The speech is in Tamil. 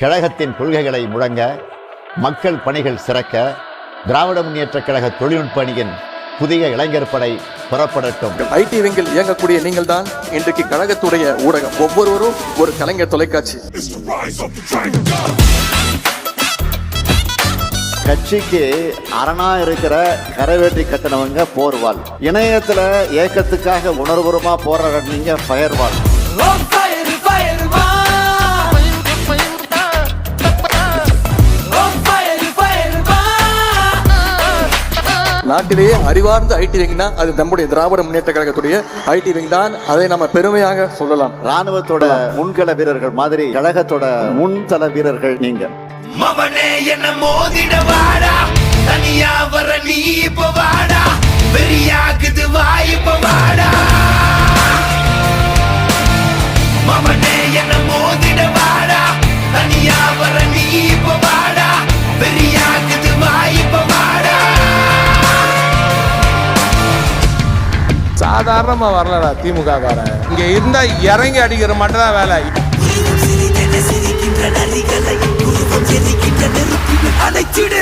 கழகத்தின் கொள்கைகளை முழங்க மக்கள் பணிகள் சிறக்க திராவிட முன்னேற்றக் கழக தொழில்நுட்ப அணியின் புதிய இளைஞர் படை புறப்படட்டும். ஐடி விங்கில் இயங்கக்கூடிய நீங்கள் தான் இன்றைக்கு கழகத்துடைய ஊடகம். ஒவ்வொருவரும் ஒரு கலைஞர் தொலைக்காட்சி. கட்சிக்கு அரணா இருக்கிற கரைவேற்றி கட்டினவங்க போர்வால். இணையத்துல ஏக்கத்துக்காக உணர்வுறமா போராடுறீங்க ஃபயர்வால். நாட்டிலேயே அறிவார்ந்த ஐடி விங்னா அது நம்முடைய திராவிட முன்னேற்ற கழகத்துடைய ஐடி விங் தான். அதை நம்ம பெருமையாக சொல்லலாம். ராணுவத்தோட முன்கள வீரர்கள் மாதிரி கழகத்தோட முன்தள வீரர்கள் நீங்க. மவனே என்ன மோதிட வாடா. சாதாரணமா வரலடா திமுக காரன். இங்கே இருந்தா இறங்கி அடிக்கிற மட்டும் தான் வேலை. அனைச்சிடு